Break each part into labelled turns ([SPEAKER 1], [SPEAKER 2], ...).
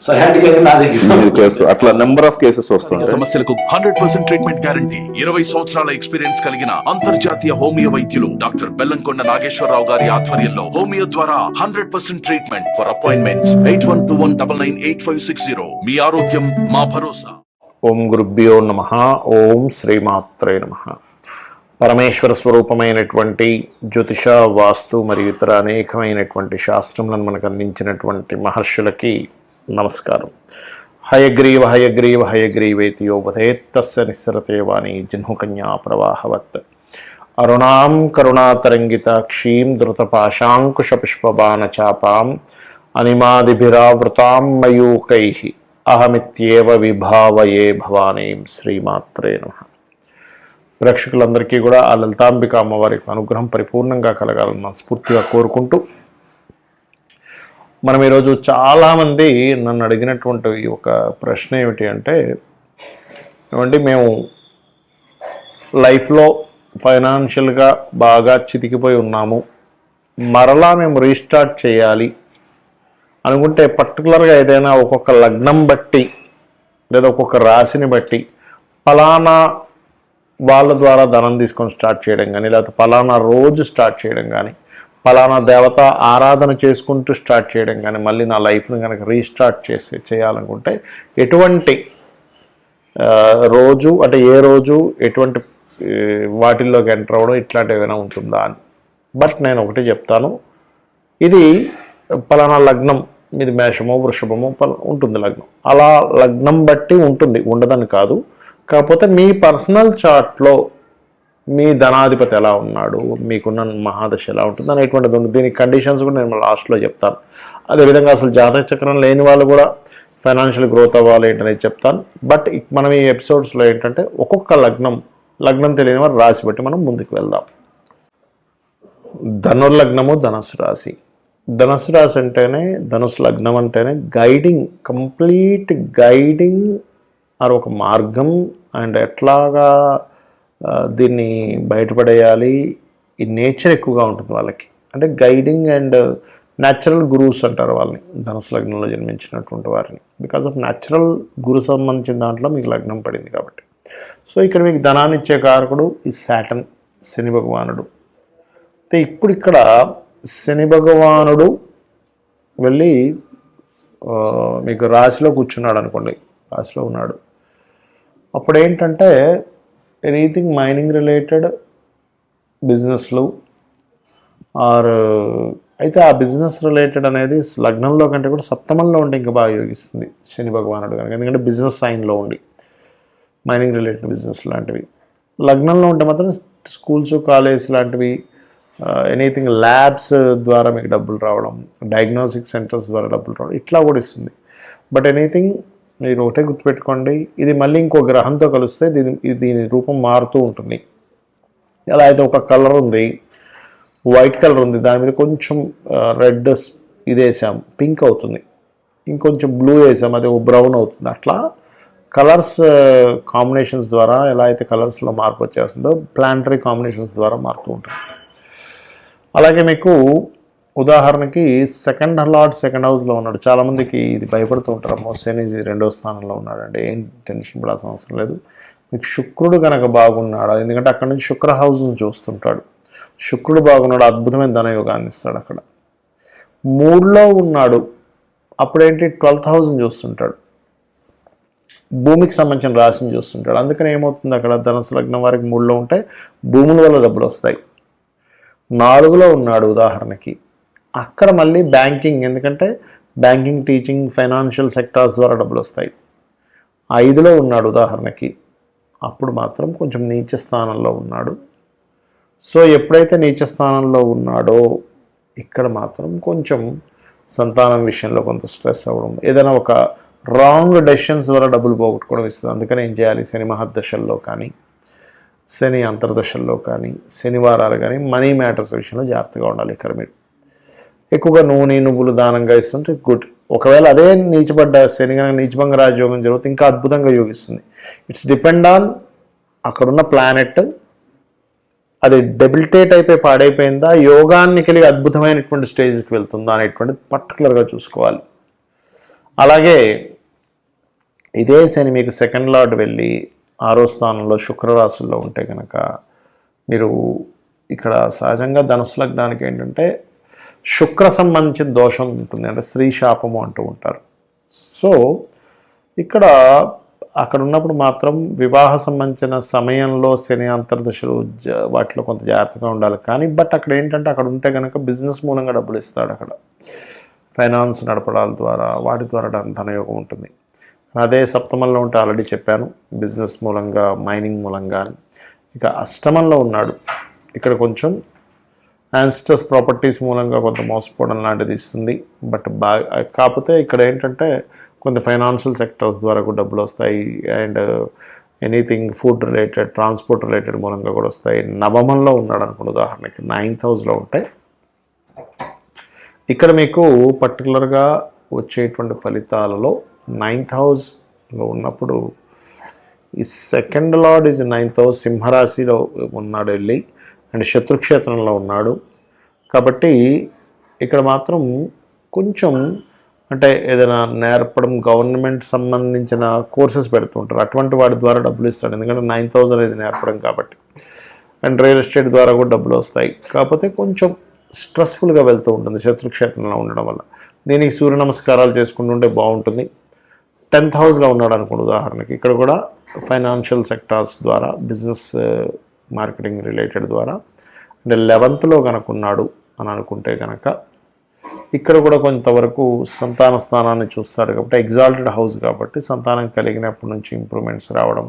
[SPEAKER 1] Case అట్లా number of cases వస్తుంటాయి
[SPEAKER 2] సమస్యలకు హండ్రెడ్ పర్సెంట్ ట్రీట్మెంట్ గ్యారంటీ ఇరవై సంవత్సరాల ఎక్స్పీరియన్స్ కలిగిన అంతర్జాతీయ హోమియో వైద్యులు డాక్టర్ బెల్లంకొండ నాగేశ్వరరావు గారి ఆధ్వర్యంలో హోమియో ద్వారా hundred percent treatment for appointments eight one two one double nine eight five six zero మీ ఆరోగ్యం మా భరోసా.
[SPEAKER 3] ఓం గురుభ్యో నమ. ఓం శ్రీమాత్రే నమ. పరమేశ్వర స్వరూపమైనటువంటి జ్యోతిష వాస్తు మరియు ఇతర అనేకమైనటువంటి శాస్త్రములను మనకు అందించినటువంటి మహర్షులకి నమస్కారం. హయగ్రీవ హయగ్రీవ హయగ్రీవేతి యోపథేత్తస్య నిస్సరతే వాణి జహ్నుకన్యా ప్రవాహవత్. అరుణాం కరుణాతరంగితాక్షీం ధృతపాశాంకుశపుష్పబాణచాపాం అనిమాదిభిరావృతాం మయూకై అహమిత్యేవ విభావయే భవానీం శ్రీమాత్రే నమ. ప్రేక్షకులందరికీ కూడా ఆ లలితాంబిక అమ్మవారి అనుగ్రహం పరిపూర్ణంగా కలగాలని మనస్ఫూర్తిగా కోరుకుంటూ మనం ఈరోజు చాలామంది నన్ను అడిగినటువంటి ఒక ప్రశ్న ఏమిటి అంటే ఏమండి మేము లైఫ్లో ఫైనాన్షియల్గా బాగా చితికిపోయి ఉన్నాము. మరలా మేము రీస్టార్ట్ చేయాలి అనుకుంటే పర్టికులర్గా ఏదైనా ఒక్కొక్క లగ్నం బట్టి లేదా ఒక్కొక్క రాశిని బట్టి ఫలానా వాళ్ళ ద్వారా ధనం తీసుకొని స్టార్ట్ చేయడం కానీ లేకపోతే ఫలానా రోజు స్టార్ట్ చేయడం కానీ ఫలానా దేవత ఆరాధన చేసుకుంటూ స్టార్ట్ చేయడం కానీ మళ్ళీ నా లైఫ్ని కనుక రీస్టార్ట్ చేసి చేయాలనుకుంటే ఎటువంటి రోజు అంటే ఏ రోజు ఎటువంటి వాటిల్లోకి ఎంటర్ అవ్వడం ఇట్లాంటివి ఏమైనా ఉంటుందా అని. బట్ నేను ఒకటి చెప్తాను. ఇది పలానా లగ్నం మీది మేషమో వృషభమో పల ఉంటుంది లగ్నం. అలా లగ్నం బట్టి ఉంటుంది ఉండదని కాదు. కాకపోతే మీ పర్సనల్ చార్ట్లో మీ ధనాధిపతి ఎలా ఉన్నాడు? మీకున్న మహాదశ ఎలా ఉంటుంది? అనేటువంటిది ఉంది దీనికి కండిషన్స్ కూడా నేను లాస్ట్లో చెప్తాను. అదేవిధంగా అసలు జాతక చక్రం లేని వాళ్ళు కూడా ఫైనాన్షియల్ గ్రోత్ అవ్వాలి ఏంటనేది చెప్తాను. బట్ మనం ఈ ఎపిసోడ్స్లో ఏంటంటే ఒక్కొక్క లగ్నం లగ్నం తెలియని వారు రాసి బట్టి మనం ముందుకు వెళ్దాం. ధనుర్లగ్నము ధనుసు రాశి. ధనుసు రాశి అంటేనే ధనుసు లగ్నం అంటేనే గైడింగ్ కంప్లీట్ గైడింగ్ ఆర్ ఒక మార్గం. అండ్ ఎట్లాగా దీన్ని బయటపడేయాలి. ఈ నేచర్ ఎక్కువగా ఉంటుంది వాళ్ళకి. అంటే గైడింగ్ అండ్ న్యాచురల్ గురువుస్ అంటారు వాళ్ళని. ధనుసు లగ్నంలో జన్మించినటువంటి వారిని. బికాస్ ఆఫ్ న్యాచురల్ గురు సంబంధించిన దాంట్లో మీకు లగ్నం పడింది కాబట్టి. సో ఇక్కడ మీకు ధనాన్ని ఇచ్చే కారకుడు ఈ శాటన్ శని భగవానుడు. అయితే ఇప్పుడు ఇక్కడ శని భగవానుడు వెళ్ళి మీకు రాశిలో కూర్చున్నాడు అనుకోండి. రాశిలో ఉన్నాడు. అప్పుడు ఏంటంటే ఎనీథింగ్ మైనింగ్ రిలేటెడ్ బిజినెస్లు ఆర్ అయితే ఆ బిజినెస్ రిలేటెడ్ అనేది లగ్నంలో కంటే కూడా సప్తమంలో ఉంటే ఇంకా బాగా యోగిస్తుంది శని భగవానుడు కనుక. ఎందుకంటే బిజినెస్ సైన్లో ఉండి మైనింగ్ రిలేటెడ్ బిజినెస్ లాంటివి. లగ్నంలో ఉంటే మాత్రం స్కూల్స్ కాలేజ్ లాంటివి uh, ఎనీథింగ్ ల్యాబ్స్ ద్వారా మీకు డబ్బులు రావడం డయాగ్నోస్టిక్ సెంటర్స్ ద్వారా డబ్బులు రావడం ఇట్లా కూడా ఇస్తుంది. బట్ ఎనీథింగ్ మీరు ఒకటే గుర్తుపెట్టుకోండి. ఇది మళ్ళీ ఇంకో గ్రహంతో కలిస్తే దీని దీని రూపం మారుతూ ఉంటుంది. ఎలా అయితే ఒక కలర్ ఉంది. వైట్ కలర్ ఉంది. దాని మీద కొంచెం రెడ్ ఇది వేసాం పింక్ అవుతుంది. ఇంకొంచెం బ్లూ వేసాం. అది బ్రౌన్ అవుతుంది. అట్లా కలర్స్ కాంబినేషన్స్ ద్వారా ఎలా అయితే కలర్స్లో మార్పు వచ్చేస్తుందో ప్లాంటరీ కాంబినేషన్స్ ద్వారా మారుతూ ఉంటుంది. అలాగే మీకు ఉదాహరణకి సెకండ్ లార్డ్ సెకండ్ హౌస్లో ఉన్నాడు. చాలామందికి ఇది భయపడుతూ ఉంటారు. అమ్మో శని రెండో స్థానంలో ఉన్నాడండి. ఏం టెన్షన్ పడాల్సిన అవసరం లేదు. మీకు శుక్రుడు కనుక బాగున్నాడు? ఎందుకంటే అక్కడ నుంచి శుక్ర హౌస్ని చూస్తుంటాడు. శుక్రుడు బాగున్నాడు అద్భుతమైన ధనయోగాన్ని ఇస్తాడు అక్కడ. మూడులో ఉన్నాడు. అప్పుడేంటి? ట్వెల్త్ హౌస్ని చూస్తుంటాడు. భూమికి సంబంధించిన రాశిని చూస్తుంటాడు. అందుకని ఏమవుతుంది అక్కడ? ధనుసు లగ్నం వారికి మూడులో ఉంటే భూముల వల్ల డబ్బులు వస్తాయి. నాలుగులో ఉన్నాడు ఉదాహరణకి. అక్కడ మళ్ళీ బ్యాంకింగ్ ఎందుకంటే బ్యాంకింగ్ టీచింగ్ ఫైనాన్షియల్ సెక్టార్స్ ద్వారా డబ్బులు వస్తాయి. ఐదులో ఉన్నాడు ఉదాహరణకి. అప్పుడు మాత్రం కొంచెం నీచ స్థానంలో ఉన్నాడు. సో ఎప్పుడైతే నీచ స్థానంలో ఉన్నాడో ఇక్కడ మాత్రం కొంచెం సంతానం విషయంలో కొంత స్ట్రెస్ అవ్వడం ఏదైనా ఒక రాంగ్ డెసిషన్స్ ద్వారా డబ్బులు పోగొట్టుకోవడం ఇస్తుంది. అందుకని ఏం చేయాలి? శని మహద్దశల్లో కానీ శని అంతర్దశల్లో కానీ శనివారాలు కానీ మనీ మ్యాటర్స్ విషయంలో జాగ్రత్తగా ఉండాలి. ఇక్కడ మీరు ఎక్కువగా నూనె నువ్వులు దానంగా ఇస్తుంటే గుడ్ ఒకవేళ అదే నీచబడ్డ శని కనుక నీచభంగ రాజయోగం జరిగితే ఇంకా అద్భుతంగా యోగిస్తుంది. ఇట్స్ డిపెండ్ ఆన్ అక్కడున్న ప్లానెట్ అది డెబిలిటేట్ అయిపోయి పాడైపోయిందా? యోగాన్ని కలిగి అద్భుతమైనటువంటి స్టేజ్కి వెళ్తుందా అనేటువంటిది పర్టికులర్గా చూసుకోవాలి. అలాగే ఇదే శని మీకు సెకండ్ లార్డ్ వెళ్ళి ఆరో స్థానంలో శుక్రరాశుల్లో ఉంటే కనుక మీరు ఇక్కడ సహజంగా ధనుసు లగ్నానికి ఏంటంటే శుక్ర సంబంధించిన దోషం ఉంటుంది అంటే స్త్రీ శాపము అంటూ ఉంటారు. సో ఇక్కడ అక్కడ ఉన్నప్పుడు మాత్రం వివాహ సంబంధించిన సమయంలో శని అంతర్దశలు వాటిలో కొంత జాగ్రత్తగా ఉండాలి. కానీ బట్ అక్కడ ఏంటంటే అక్కడ ఉంటే కనుక బిజినెస్ మూలంగా డబ్బులు ఇస్తాడు అక్కడ. ఫైనాన్స్ నడపడాల ద్వారా వాటి ద్వారా ధనయోగం ఉంటుంది. అదే సప్తమంలో ఉంటే ఆల్రెడీ చెప్పాను బిజినెస్ మూలంగా మైనింగ్ మూలంగా ఇక అష్టమంలో ఉన్నాడు. ఇక్కడ కొంచెం యాన్స్టర్స్ ప్రాపర్టీస్ మూలంగా కొంత మోసపోవడం లాంటిది ఇస్తుంది. బట్ బాగా కాకపోతే ఇక్కడ ఏంటంటే కొంత ఫైనాన్షియల్ సెక్టర్స్ ద్వారా కూడా డబ్బులు వస్తాయి. And anything food related transport related మూలంగా కూడా వస్తాయి. నవమంలో ఉన్నాడు అనుకోండి ఉదాహరణకి నైన్త్ హౌస్లో ఉంటే. ఇక్కడ మీకు పర్టికులర్గా వచ్చేటువంటి ఫలితాలలో నైన్త్ హౌస్లో ఉన్నప్పుడు ఈ second lord is ninth house సింహరాశిలో ఉన్నాడు వెళ్ళి. అండ్ శత్రుక్షేత్రంలో ఉన్నాడు. కాబట్టి ఇక్కడ మాత్రం కొంచెం అంటే ఏదైనా నేర్పడం గవర్నమెంట్ సంబంధించిన కోర్సెస్ పెడుతుంటారు. అటువంటి వాటి ద్వారా డబ్బులు ఇస్తాడు. ఎందుకంటే నైన్ థౌజండ్ అనేది నేర్పడం కాబట్టి. అండ్ రియల్ ఎస్టేట్ ద్వారా కూడా డబ్బులు వస్తాయి. కాకపోతే కొంచెం స్ట్రెస్ఫుల్గా వెళ్తూ ఉంటుంది శత్రుక్షేత్రంలో ఉండడం వల్ల. దీనికి సూర్య నమస్కారాలు చేసుకుంటుంటే బాగుంటుంది. టెన్త్ హౌస్లో ఉన్నాడు అనుకోండి ఉదాహరణకి. ఇక్కడ కూడా ఫైనాన్షియల్ సెక్టార్స్ ద్వారా బిజినెస్ మార్కెటింగ్ రిలేటెడ్ ద్వారా. అంటే లెవెంత్లో కనుక ఉన్నాడు అని అనుకుంటే కనుక ఇక్కడ కూడా కొంతవరకు సంతాన స్థానాన్ని చూస్తాడు కాబట్టి ఎగ్జాల్టెడ్ హౌస్ కాబట్టి సంతానం కలిగినప్పటి నుంచి ఇంప్రూవ్మెంట్స్ రావడం.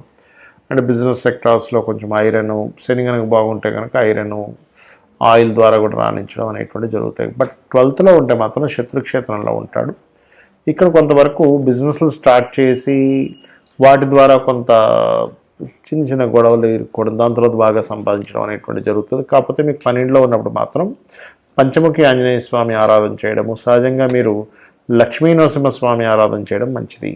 [SPEAKER 3] అండ్ బిజినెస్ సెక్టార్స్లో కొంచెం ఐరన్ శని కనుక బాగుంటే కనుక ఐరన్ ఆయిల్ ద్వారా కూడా రాణించడం అనేటువంటి జరుగుతాయి. బట్ ట్వెల్త్లో ఉంటే మాత్రం శత్రుక్షేత్రంలో ఉంటాడు. ఇక్కడ కొంతవరకు బిజినెస్లు స్టార్ట్ చేసి వాటి ద్వారా కొంత చిన్న చిన్న గొడవలు ఇరుక్కోవడం దాని తర్వాత బాగా సంపాదించడం అనేటువంటి జరుగుతుంది. కాకపోతే మీకు పన్నెండులో ఉన్నప్పుడు మాత్రం పంచముఖి ఆంజనేయ స్వామి ఆరాధన చేయడము సహజంగా మీరు లక్ష్మీ నరసింహస్వామి ఆరాధన చేయడం మంచిది.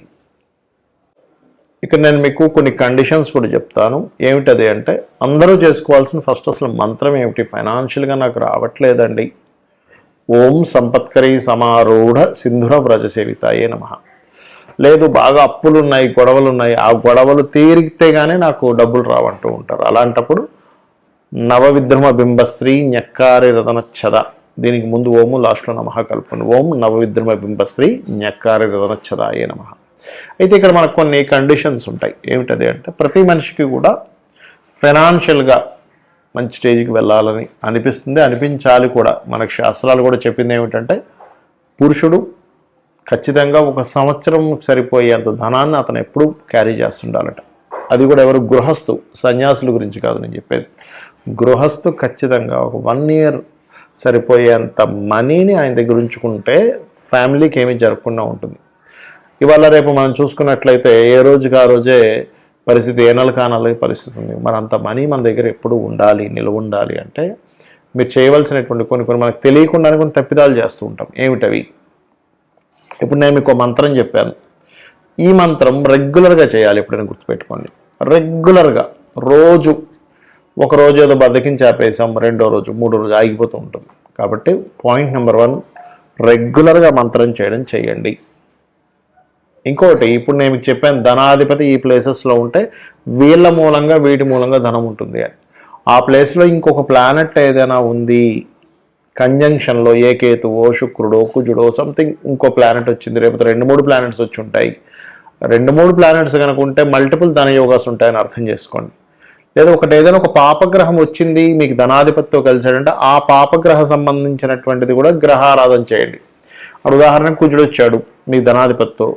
[SPEAKER 3] ఇక్కడ నేను మీకు కొన్ని కండిషన్స్ కూడా చెప్తాను. ఏమిటది అంటే అందరూ చేసుకోవాల్సిన ఫస్ట్ అసలు మంత్రం ఏమిటి? ఫైనాన్షియల్గా నాకు రావట్లేదండి. ఓం సంపత్కరి సమారూఢ సింధుర వ్రజ సేవితాయే నమ. లేదు బాగా అప్పులు ఉన్నాయి గొడవలు ఉన్నాయి ఆ గొడవలు తీరిగితే కానీ నాకు డబ్బులు రావంటూ ఉంటారు. అలాంటప్పుడు నవవిద్రమ బింబశ్రీ ఞక్కారి రతన చద. దీనికి ముందు ఓము లాస్ట్లో నమః కలుపుకోండి. ఓం నవవిద్రమ బింబశ్రీ ఞక్కారి రతన చదాయే నమ. అయితే ఇక్కడ మనకు కొన్ని కండిషన్స్ ఉంటాయి. ఏమిటది అంటే ప్రతి మనిషికి కూడా ఫైనాన్షియల్గా మంచి స్టేజ్కి వెళ్ళాలని అనిపిస్తుంది. అనిపించాలి కూడా. మనకు శాస్త్రాలు కూడా చెప్పింది ఏమిటంటే పురుషుడు ఖచ్చితంగా ఒక సంవత్సరం సరిపోయేంత ధనాన్ని అతను ఎప్పుడూ క్యారీ చేస్తుండాలట. అది కూడా ఎవరు గృహస్థు సన్యాసుల గురించి కాదు నేను చెప్పేది. గృహస్థు ఖచ్చితంగా ఒక వన్ ఇయర్ సరిపోయేంత మనీని ఆయన దగ్గర ఉంచుకుంటే ఫ్యామిలీకి ఏమీ జరగకుండా ఉంటుంది. ఇవాళ రేపు మనం చూసుకున్నట్లయితే ఏ రోజుకి ఆ రోజే పరిస్థితి ఏ నెల కానాలకి పరిస్థితి ఉంది. మరి అంత మనీ మన దగ్గర ఎప్పుడు ఉండాలి నిలువ ఉండాలి అంటే మీరు చేయవలసినటువంటి కొన్ని కొన్ని మనకు తెలియకుండానే కొన్ని తప్పిదాలు చేస్తూ ఉంటాం. ఏమిటవి? ఇప్పుడు నేను మీకు ఒక మంత్రం చెప్పాను. ఈ మంత్రం రెగ్యులర్గా చేయాలి ఎప్పుడైనా గుర్తుపెట్టుకోండి. రెగ్యులర్గా రోజు ఒక రోజు ఏదో బద్దకించి ఆపేసాం రెండో రోజు మూడో రోజు ఆగిపోతూ ఉంటుంది. కాబట్టి పాయింట్ నెంబర్ వన్ రెగ్యులర్గా మంత్రం చేయడం చేయండి. ఇంకోటి ఇప్పుడు నేను మీకు చెప్పాను ధనాధిపతి ఈ ప్లేసెస్లో ఉంటే వీళ్ళ మూలంగా వీటి మూలంగా ధనం ఉంటుంది అని. ఆ ప్లేస్లో ఇంకొక ప్లానెట్ ఏదైనా ఉంది కంజంక్షన్లో ఏ కేతువో శుక్రుడో కుజుడో సంథింగ్ ఇంకో ప్లానెట్ వచ్చింది. రేపు రెండు మూడు ప్లానెట్స్ వచ్చి ఉంటాయి. రెండు మూడు ప్లానెట్స్ కనుక ఉంటే మల్టిపుల్ ధన యోగాస్ ఉంటాయని అర్థం చేసుకోండి. లేదా ఒకటి ఏదైనా ఒక పాపగ్రహం వచ్చింది మీకు ధనాధిపతితో కలిసాడంటే ఆ పాపగ్రహ సంబంధించినటువంటిది కూడా గ్రహారాధన చేయండి. అప్పుడు ఉదాహరణకు కుజుడు వచ్చాడు మీ ధనాధిపతితో.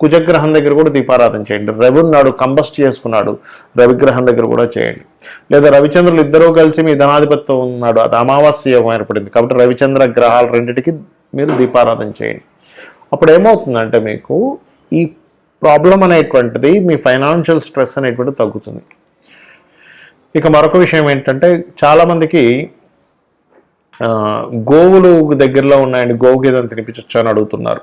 [SPEAKER 3] కుజగ్రహం దగ్గర కూడా దీపారాధన చేయండి. రవి ఉన్నాడు కంబస్ట్ చేసుకున్నాడు. రవిగ్రహం దగ్గర కూడా చేయండి. లేదా రవిచంద్రులు ఇద్దరూ కలిసి మీ ధనాధిపత్యం ఉన్నాడు. అది అమావాస్య యోగం ఏర్పడింది. కాబట్టి రవిచంద్ర గ్రహాలు రెండింటికి మీరు దీపారాధన చేయండి. అప్పుడు ఏమవుతుందంటే మీకు ఈ ప్రాబ్లం అనేటువంటిది మీ ఫైనాన్షియల్ స్ట్రెస్ అనేటువంటిది తగ్గుతుంది. ఇక మరొక విషయం ఏంటంటే చాలామందికి గోవులు దగ్గరలో ఉన్నాయండి. గోవుకి ఏదైనా తినిపించచ్చా అని అడుగుతున్నారు.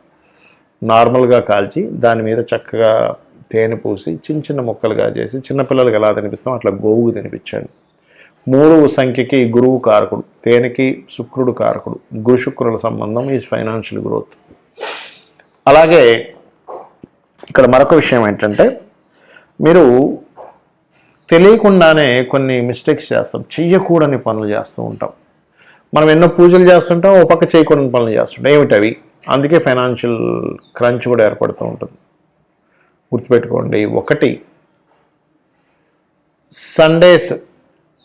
[SPEAKER 3] నార్మల్గా కాల్చి దాని మీద చక్కగా తేనె పూసి చిన్న చిన్న ముక్కలుగా చేసి చిన్నపిల్లలకి ఎలా తినిపిస్తాం అట్లా గోవుకు తినిపించండి. మూడు సంఖ్యకి గురువు కారకుడు తేనెకి శుక్రుడు కారకుడు గురు శుక్రుల సంబంధం ఈజ్ ఫైనాన్షియల్ గ్రోత్ అలాగే ఇక్కడ మరొక విషయం ఏంటంటే మీరు తెలియకుండానే కొన్ని మిస్టేక్స్ చేస్తాం చెయ్యకూడని పనులు చేస్తూ ఉంటాం. మనం ఎన్నో పూజలు చేస్తుంటాం ఓ పక్క చేయకూడని పనులు చేస్తుంటాం. ఏమిటి అవి అందుకే ఫైనాన్షియల్ క్రంచ్ కూడా ఏర్పడుతూ ఉంటుంది. గుర్తుపెట్టుకోండి ఒకటి సండేస్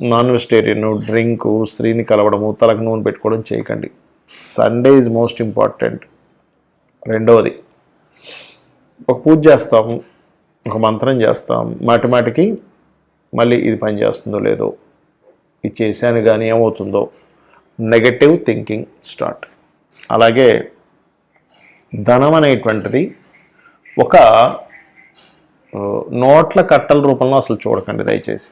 [SPEAKER 3] నాన్ వెజిటేరియన్ డ్రింకు స్త్రీని కలవడము తలకు నూనె పెట్టుకోవడం చేయకండి. Sunday is most important. రెండవది ఒక పూజ చేస్తాము ఒక మంత్రం చేస్తాం మాటిమాటికి మళ్ళీ ఇది పని చేస్తుందో లేదో ఇది చేశాను కానీ ఏమవుతుందో నెగటివ్ థింకింగ్ స్టార్ట్ అలాగే ధనం అనేటువంటిది ఒక నోట్ల కట్టల రూపంలో అసలు చూడకండి దయచేసి.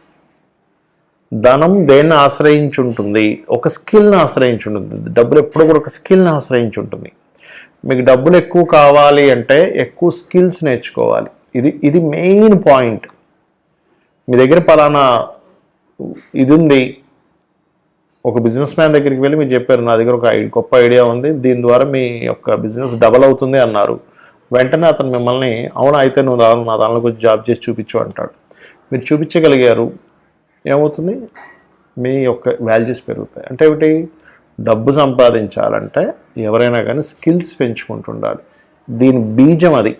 [SPEAKER 3] ధనం దేన్ని ఆశ్రయించి ఉంటుంది ఒక స్కిల్ని ఆశ్రయించి ఉంటుంది డబ్బులు ఎప్పుడు కూడా ఒక స్కిల్ని ఆశ్రయించి ఉంటుంది మీకు డబ్బులు ఎక్కువ కావాలి అంటే ఎక్కువ స్కిల్స్ నేర్చుకోవాలి. ఇది ఇది మెయిన్ పాయింట్. మీ దగ్గర పలానా ఇది ఉంది ఒక బిజినెస్ మ్యాన్ దగ్గరికి వెళ్ళి మీరు చెప్పారు నా దగ్గర ఒక గొప్ప ఐడియా ఉంది దీని ద్వారా మీ యొక్క బిజినెస్ డబల్ అవుతుంది అన్నారు. వెంటనే అతను మిమ్మల్ని అవును అయితే నువ్వు దాని నా దానిలో కొంచెం జాబ్ చేసి చూపించు అంటాడు. మీరు చూపించగలిగారు. ఏమవుతుంది? మీ యొక్క వాల్యూస్ పెరుగుతాయి. అంటే ఏమిటి? డబ్బు సంపాదించాలంటే ఎవరైనా కానీ స్కిల్స్ పెంచుకుంటుండాలి. దీని బీజం అది.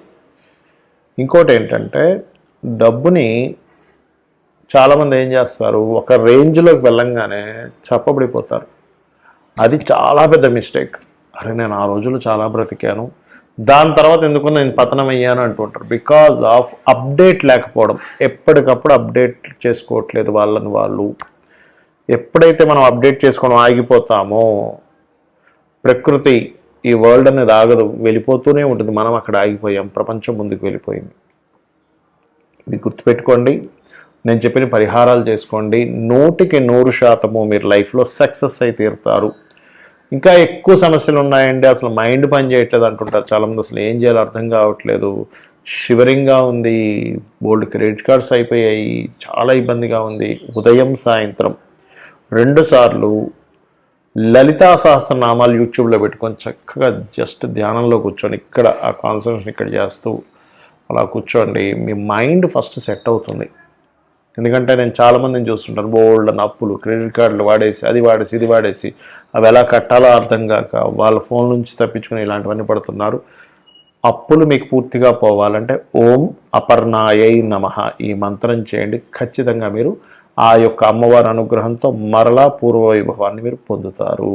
[SPEAKER 3] ఇంకోటి ఏంటంటే డబ్బుని చాలామంది ఏం చేస్తారు ఒక రేంజ్లోకి వెళ్ళంగానే చెప్పబడిపోతారు. అది చాలా పెద్ద మిస్టేక్ అరే నేను ఆ రోజులు చాలా బ్రతికాను. దాని తర్వాత ఎందుకు నేను పతనం అయ్యాను అంటుంటారు. బికాజ్ ఆఫ్ అప్డేట్ లేకపోవడం. ఎప్పటికప్పుడు అప్డేట్ చేసుకోవట్లేదు వాళ్ళని వాళ్ళు. ఎప్పుడైతే మనం అప్డేట్ చేసుకోవడం ఆగిపోతామో ప్రకృతి ఈ వరల్డ్ అనేది ఆగదు. వెళ్ళిపోతూనే ఉంటుంది. మనం అక్కడ ఆగిపోయాం. ప్రపంచం ముందుకు వెళ్ళిపోయింది. ఇది గుర్తుపెట్టుకోండి. నేను చెప్పిన పరిహారాలు చేసుకోండి. నూటికి నూరు శాతము మీరు లైఫ్లో సక్సెస్ అయి తీరుతారు. ఇంకా ఎక్కువ సమస్యలు ఉన్నాయండి. అసలు మైండ్ పని చేయట్లేదు అంటుంటారు చాలామంది. అసలు ఏం చేయాలో అర్థం కావట్లేదు. షివరింగ్గా ఉంది. బోల్డ్ క్రెడిట్ కార్డ్స్ అయిపోయాయి. చాలా ఇబ్బందిగా ఉంది. ఉదయం సాయంత్రం. రెండుసార్లు లలితా సహస్రనామాలు యూట్యూబ్లో పెట్టుకొని చక్కగా జస్ట్ ధ్యానంలో కూర్చొని ఇక్కడ ఆ కాన్సన్ట్రేషన్ ఇక్కడ చేస్తూ అలా కూర్చోండి. మీ మైండ్ ఫస్ట్ సెట్ అవుతుంది. ఎందుకంటే నేను చాలామందిని చూస్తుంటాను. బోల్డ్ అని అప్పులు క్రెడిట్ కార్డులు వాడేసి అది వాడేసి ఇది వాడేసి అవి ఎలా కట్టాలో అర్థం కాక వాళ్ళ ఫోన్ నుంచి తప్పించుకుని ఇలాంటివన్నీ పడుతున్నారు. అప్పులు మీకు పూర్తిగా పోవాలంటే ఓం అపర్ణాయై నమః ఈ మంత్రం చేయండి. ఖచ్చితంగా మీరు ఆ యొక్క అమ్మవారి అనుగ్రహంతో మరలా పూర్వ వైభవాన్ని మీరు పొందుతారు.